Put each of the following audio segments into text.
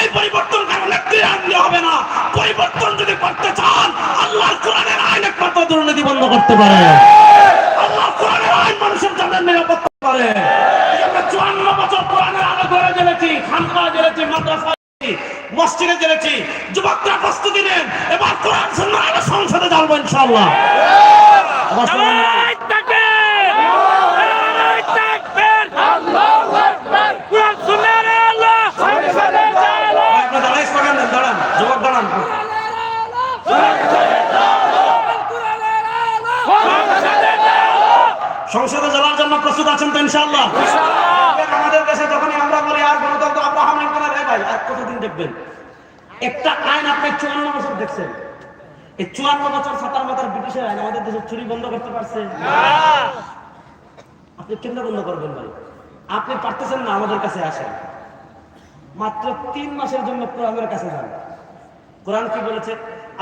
এই পরিবর্তন কারণ নেত্রী আনলে হবে না। পরিবর্তন যদি করতে চান, আল্লাহর কোরআনের আইন একমাত্র দুর্নীতি বন্ধ করতে পারে। আল্লাহ কোরআনের আইন মানুষের জন্য নিরাপত্তা করে চুয়ান্ন বছর কোরআনের আলো জেলেছি খানকা জেলেছি মাদ্রাসা মসজিদে জেলেছি যুবকরা প্রস্তুতি নেন, এবার কোরআন আলো সংসদে জ্বালবো ইনশাআল্লাহ আবার কোরআনের আইন- আপনি দাঁড়াই স্লোগান দেন দাঁড়ান যুবক দাঁড়ান সংসদে জ্বালার জন্য প্রস্তুত আছেন তো ইনশাআল্লাহ? আমাদের দেশে যখনই আমরা বলি আর গণতন্ত্র আব্রাহাম লিঙ্কনের রে ভাই আর কতদিন দেখবেন? একটা আইন আপনি চুয়ান্ন বছর দেখছেন। এই চুয়ান্ন বছর সাতার মাথার ব্রিটিশের আইন আমাদের দেশে চুরি বন্ধ করতে পারছে। আপনি কেন বন্ধ করবেন ভাই? আপনি পারতেছেন না আমাদের কাছে আসেন মাত্র তিন মাসের জন্য কোরআনের কাছে যান। কোরআন কি বলেছে?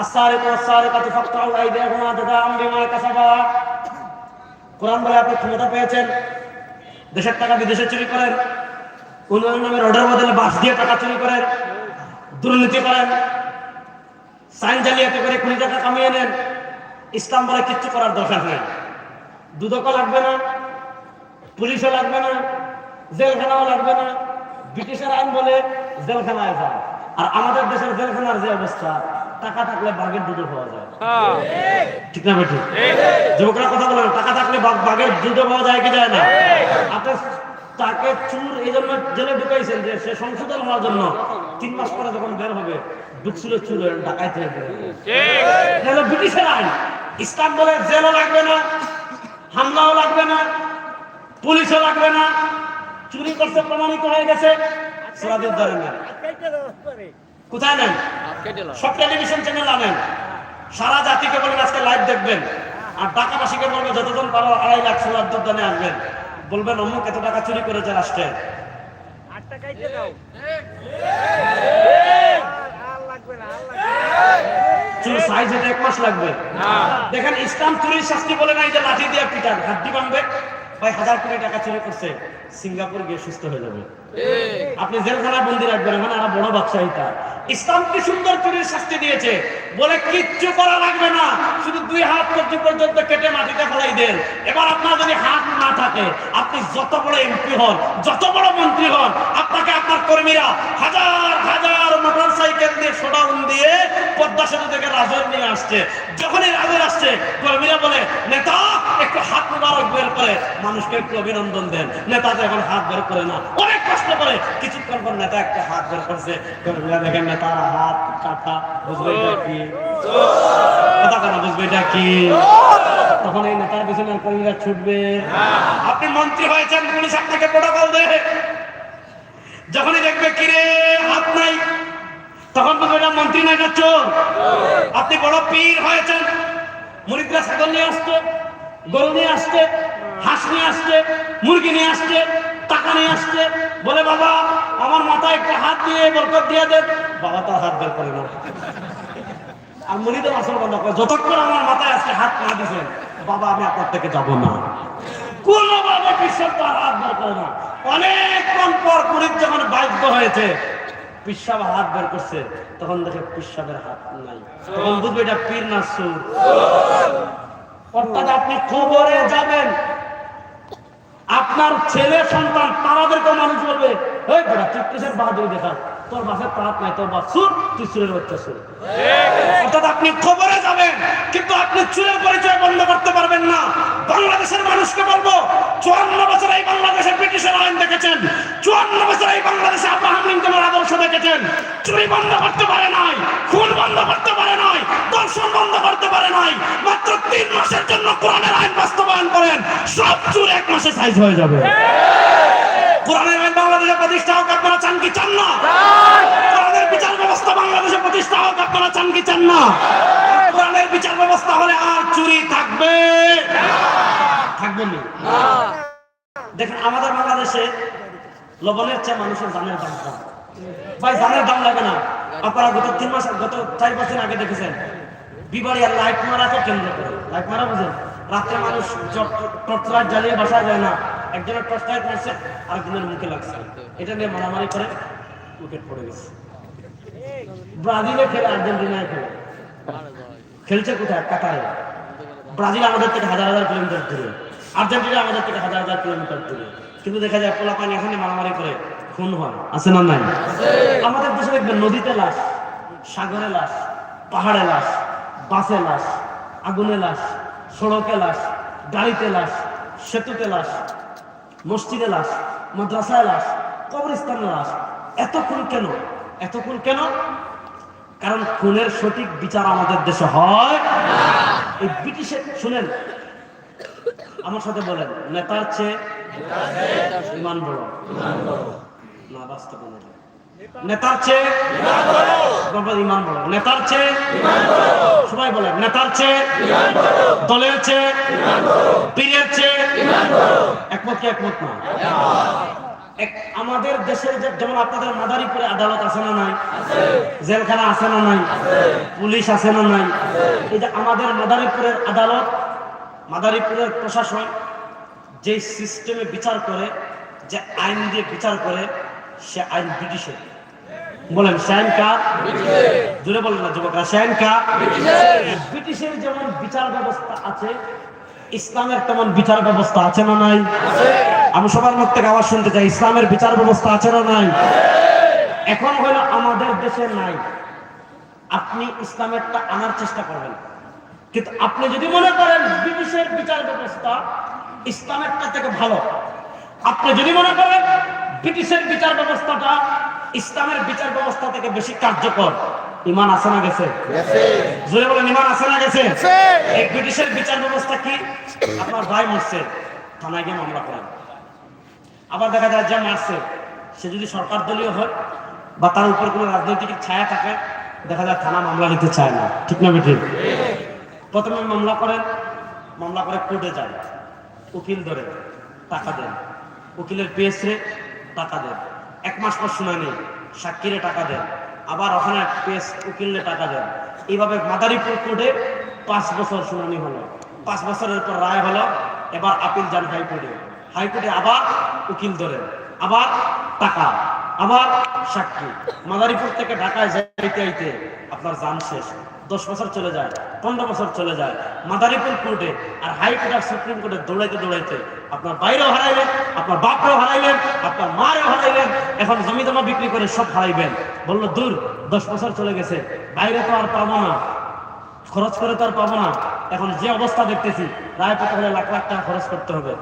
আসারে আসারে কাছে ফাক্তাউ আইদিয়াহুমা জাযাআম বিমা কাসাবা। কোরআন বলে আপনি ক্ষমতা পেয়েছেন, দেশের টাকা বিদেশে চুরি করেন, উন্নয়ন নামের অর্ডার বদলে বাস দিয়ে টাকা চুরি করেন, দুর্নীতি করেন, সাইন জালিয়াতি করে কোটি টাকা কামিয়ে নেন, ইসলাম বলে কিচ্ছু করার দরকার নেই। দুদকও লাগবে না, পুলিশও লাগবে না, জেলখানাও লাগবে না, ব্রিটিশের আইন বলে জেলখানায় যান। আর আমাদের দেশের জেলখানার যে অবস্থা টাকা থাকলে বাঘের দুধও পাওয়া যায়। ঠিক না বেঠিক যুবকরা কথা বলেন টাকা থাকলে বাঘের দুধও পাওয়া যায় কি যায় না? আপনি তাকে চুর এই জন্য জেলে ঢুকাইছেন যে সে সংশোধন হওয়ার জন্য তিন মাস পরে যখন বের হবে ঢুকছিল চুর ডাকাই থেকে বের হবে। এটা হলো ব্রিটিশের আইন। ইসলাম বলে জেলও লাগবে না হামলাও লাগবে না পুলিশও লাগবে না। চুরি করতে প্রমাণিত হয়ে গেছে। কোথায় নেন? সব টেলিভিশন চ্যানেল আনেন। সারা জাতিকে বলবেন আজকে লাইভ দেখবেন। আর ঢাকাবাসীকে যতজন পারো আড়াই লাখ সোলার আসবেন। বলবেন অমুক এত টাকা চুরি করেছে রাষ্ট্রে চুরি সাইজ হতে এক মাস লাগবে। দেখেন ইসলাম চুরির শাস্তি বলে নাই যে লাঠি দিয়ে পিটান। হাড্ডি ভাঙবে ভাই হাজার কোটি টাকা চুরি করছে সিঙ্গাপুর গিয়ে সুস্থ হয়ে যাবে। আপনি জেলখানায় বন্দি রাখবেন এখন আর বড় ব্যবসায়ীটা ইসলাম কি সুন্দর চুরির শাস্তি দিয়েছে। বলে কিচ্ছু করা লাগবে না। শুধু দুই হাত পর্যন্ত কেটে মাটিতে ফেলাই দেন। এবার আপনার যদি হাত না থাকে, আপনি যত বড় এমপি হন, যত বড় মন্ত্রী হন, আপনাকে আপনার কর্মীরা হাজার হাজার মোটর সাইকেল দিয়ে শোডাউন দিয়ে পদ্মা সেতু থেকে রাজের নিয়ে আসছে। যখনই রাজের আসছে, কর্মীরা বলে, নেতা, একটু হাত মুবারক বের করে। মানুষকে একটু অভিনন্দন দেন। নেতা তো এখন হাত বের করে না। অনেক কষ্ট করে কিছুক্ষণ পর নেতা একটা হাত বের করছে। দেখেন নেতার হাত কাটা বুঝবে কি? কথা বুঝবে এটা কি? তখন এই নেতার পিছনে কর্মীরা ছুটবে। আপনি মন্ত্রী হয়েছেন, পুলিশ আপনাকে প্রোটোকল যখনই দেখবে, কিরে, হাত নাই। তখন বলবে এটা মন্ত্রী না চোর। আপনি বড় পীর হয়েছেন। মুরিদরা ছাগল নিয়ে আসছে, গরু নিয়ে আসছে, হাঁস নিয়ে আসছে, মুরগি নিয়ে আসছে। নিয়ে আসছে। বলে, বাবা, আমার মাথায় একটা হাত দিয়ে বরকত দিয়ে দেন বাবা তো হাত বের করে না আর মুরিদের আসল বন্ধ করে যতক্ষণ আমার মাথায় আজকে হাত না দিছেন বাবা, আমি আপনার থেকে যাব না। তার হাত বের করে না। অনেকক্ষণ পর মুরিদ যখন বাধ্য হয়েছে পিসাব হাত বের করছে, তখন দেখে পিসাবের হাত নাই। তখন বুঝবে এটা পীর না সুর। অর্থাৎ আপনি খবরে যাবেন আপনার ছেলে, সন্তান তারাদেরকে মানুষ বলবে কিসের বাহাদুরি দেখা? তোর পাহাত নাই, তোর সুর তুই বাচ্চা সুর অর্থাৎ আপনি খবরে যাবেন, কিন্তু আপনি চুরের পরিচয় বন্ধ করতে পারবেন না। বাংলাদেশের মানুষকে বলব, চুয়ান্ন বছর এই বাংলাদেশের ব্রিটিশের আইন দেখেছেন, চুয়ান্ন বছর এই বাংলাদেশে আব্রাহাম লিঙ্কনের আদর্শ দেখেছেন। চুরি বন্ধ করতে পারে নাই, খুন বন্ধ করতে পারে নাই, দর্শন বন্ধ করতে পারে নাই, মাত্র তিন মাসের জন্য কোরআনের মাসে সাইজ হয়ে যাবে। কোরআনের আইন বাংলাদেশে প্রতিষ্ঠা হোক, আপনারা চান কি চান না? কোরআনের বিচার ব্যবস্থা বাংলাদেশে প্রতিষ্ঠা হোক, আপনারা চান কি চান না? কোরআনের বিচার ব্যবস্থা হলে আর চুরি থাকবে। থাকবে না। দেখেন, আমাদের বাংলাদেশে লবণের চেয়ে মানুষের জানের দাম কম। ভাই জানের দাম লাগে না। আপনারা গত তিন মাস, গত চার দিন আগে দেখেছেন, বিবাড়িয়ার লাইট মারাকে কেন্দ্র করে। লাইট মারা বুঝেন? রাত্রে মানুষ টর্চ লাইট জ্বালিয়ে বাসা যায় না। একজনের টর্চ লাইট মারছে আরেকজনের মুখে লাগছে। এটা নিয়ে মারামারি করে উইকেট পড়ে গেছে। ব্রাজিলে খেলে আর্জেন্টিনায় খেলে। খেলছে কোথায়? কাতারে। ব্রাজিল আমাদের থেকে হাজার হাজার কিলোমিটার দূরে। আর্জেন্টিনা আমাদের থেকে হাজার হাজার কিলোমিটার দূরে। কিন্তু দেখা যায় পোলা পানি এখানে মারামারি করে, খুন হয়। আছে না নাই? আমাদের দেশে দেখবেন নদীতে লাশ, সাগরে লাশ, পাহাড়ে লাশ, বাসে লাশ, আগুনে লাশ। সড়কে লাশ গাড়িতে লাশ সেতুতে লাশ মসজিদে লাশ মাদ্রাসায় লাশ কবরস্থানে লাশ। এতক্ষণ কেন? এতক্ষণ কেন? কারণ খুনের সঠিক বিচার আমাদের দেশে হয়। এই ব্রিটিশের শুনেন আমার সাথে বলেন নেতার চেয়ে ইমান বড়। না বাস্তব। নেতার চেয়ে নেতার চেয়ে সবাই বলেন নেতার চেয়ে দলের চেয়ে পীরের চেয়ে একমত কি একমত না? আমাদের দেশের যেমন আপনাদের মাদারীপুরে আদালত আছে না নাই? জেলখানা আছে না নাই? পুলিশ আছে না নাই? এই যে আমাদের মাদারীপুরের আদালত, মাদারীপুরের প্রশাসন যে সিস্টেমে বিচার করে, যে আইন দিয়ে বিচার করে সে আইন ব্রিটিশের বলেন আইন জোরে বলেন না যুবকরা আইন ব্রিটিশের যেমন বিচার ব্যবস্থা আছে, ইসলামের তেমন বিচার ব্যবস্থা আছে না নাই? আমি সবার থেকে আওয়াজ শুনতে চাই, ইসলামের বিচার ব্যবস্থা আছে না নাই? এখন হলো আমাদের দেশে নাই। আপনি ইসলামেরটা আনার চেষ্টা করবেন। কিন্তু আপনি যদি মনে করেন ব্রিটিশের বিচার ব্যবস্থা ইসলামেরটা থেকে ভালো, আপনি যদি মনে করেন ব্রিটিশের বিচার ব্যবস্থাটা ইসলামের বিচার ব্যবস্থা থেকে বেশি কার্যকর। ইমান আছে না গেছে? জোরে বলেন ইমান আছে না গেছে? এই ব্রিটিশের বিচার ব্যবস্থা কি? আপনার ভাই মরছে থানায় গিয়ে মামলা করেন। আবার দেখা যায় যে মারছে সে যদি সরকার দলীয় হয় বা তার উপর কোনো রাজনৈতিক ছায়া থাকে দেখা যায় থানা মামলা নিতে চায় না। ঠিক না বেঠিক? প্রথমে মামলা করেন মামলা করে কোর্টে যান উকিল ধরে টাকা দেন। উকিলের পেয়েছে টাকা দেন। এক মাস পর শুনানি সাক্ষীরে টাকা দেন। আবার ওখানে পেস উকিলে টাকা দেন। এইভাবে মাদারীপুর কোর্টে পাঁচ বছর শুনানি হলো। পাঁচ বছরের পর রায় হলো, এবার আপিল যান হাইকোর্টে। হাইকোর্টে আবার উকিল ধরেন, আবার টাকা, আবার সাক্ষী। মাদারীপুর থেকে ঢাকায় যাইতে আইতে আপনার যান শেষ। দশ বছর চলে যায়, পনেরো বছর চলে যায়। মাদারীপুর কোর্টে আর হাইকোর্ট আর সুপ্রিম কোর্টে দৌড়াইতে দৌড়াইতে আপনার বাইরেও হারাইলেন, আপনার বাপরেও হারাইলেন, আপনার মারেও হারাইলেন, এখন জমি জমা বিক্রি করে সব হারাইবেন। বলল, দূর, দশ বছর চলে গেছে, বাইরে তো আর পাবো না, খরচ করে তো আর পাবো না। এখন যে অবস্থা দেখতেছি রায় পেতে হলে লাখ লাখ টাকা খরচ করতে হবে।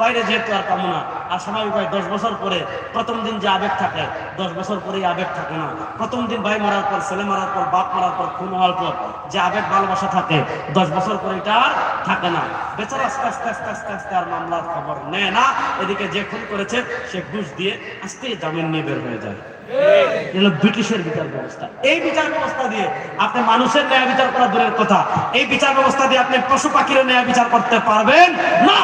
বাইরে যেহেতু আর পাবো না আর স্বাভাবিক হয় দশ বছর পরে প্রথম দিন যে আবেগ থাকে দশ বছর পরেই আবেগ থাকে না। প্রথম দিন ভাই মারার পর ছেলে মারার পর বাপ মারার পর খুন হওয়ার পর যে আবেগ ভালোবাসা থাকে দশ বছর পরে এটা আর থাকে না। বেচারা আস্তে আস্তে আস্তে আস্তে আস্তে আর মামলার খবর নেয় না। এদিকে যে খুন করেছে সে ঘুষ দিয়ে আস্তে জামিন নিয়ে বের হয়ে যায়। এগুলো ব্রিটিশের বিচার ব্যবস্থা। এই বিচার ব্যবস্থা দিয়ে আপনি মানুষের ন্যায় বিচার করা দূরের কথা। এই বিচার ব্যবস্থা দিয়ে আপনি পশু পাখির ন্যায় বিচার করতে পারবেন? না।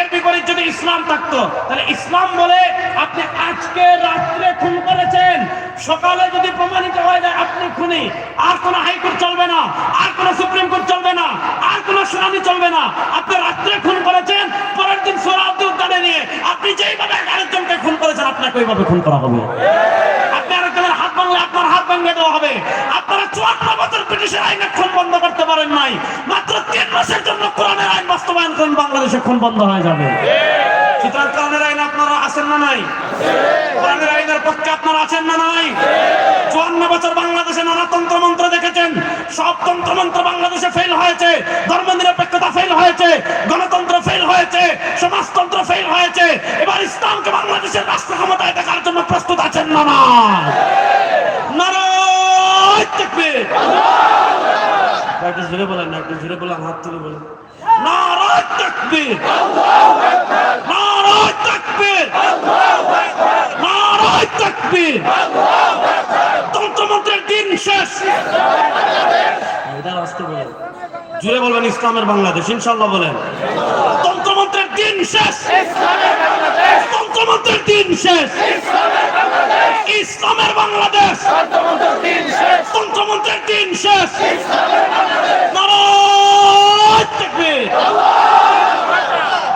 এর বিপরীত যদি ইসলাম থাকতো, তাহলে ইসলাম বলে আপনি আজকে রাত্রে খুন করেছেন। সকালে যদি প্রমাণিত হয়ে যায় আপনি খুনি। আর কোনো হাইকোর্ট চলবে না, আর কোনো সুপ্রিম কোর্ট চলবে না, আর কোনো শুনানি চলবে না। আপনি রাত্রে খুন করেছেন, পরের দিন সোহরাওয়ার্দী উদ্যানে নিয়ে আপনি যেইভাবে আরেকজনকে খুন করেছেন, আপনাকে ওইভাবে খুন করা হবে। আপনি আরেকজনের হাত ভাঙলে আপনার হাত ভেঙে দেওয়া হবে। আপনারা চুয়ান্ন ব্রিটিশের আইনে খুন বন্ধ করতে পারেন নাই। মাত্র তিন মাসের জন্য কোরআনের আইন বাস্তবায়ন করেন, বাংলাদেশে খুন বন্ধ হয়ে যাবে। সুতরাং কোরআনের আইন আপনারা আছেন না নাই? কোরআনের আইনের পক্ষে আপনারা আছেন না নাই? চুয়ান্ন বছর বাংলাদেশে নানা তন্ত্র মন্ত্র দেখেছেন। সব তন্ত্র মন্ত্র বাংলাদেশে ফেল হয়েছে। ধর্ম নিরপেক্ষতা ফেল হয়েছে। গণতন্ত্র ফেল হয়েছে। সমাজতন্ত্র ফেল হয়েছে। এবার ইসলামকে বাংলাদেশের রাষ্ট্র ক্ষমতায় দেখার জন্য প্রস্তুত আছেন না না নারায় তাকবীর একটু জোরে বলেন না একটু জোরে বলেন হাত তুলে বলেন। নারায় তাকবীর! নারায় তাকবীর! নারায় তাকবীর! তন্ত্রমন্ত্রের দিন শেষ! এটার আসতে বলেন। জুড়ে বলবেন ইসলামের বাংলাদেশ ইনশাল্লাহ বলেন। তন্ত্রমন্ত্রের দিন শেষ! তন্ত্রমন্ত্রের দিন শেষ! ইসলামের বাংলাদেশ। তন্ত্রমন্ত্রের দিন শেষ।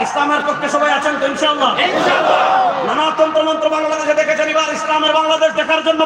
ইসলামের পক্ষে সবাই আছেন তো ইনশাল্লাহ নানা তন্ত্র মন্ত্র বাংলাদেশে দেখেছেন এবার ইসলামের বাংলাদেশ দেখার জন্য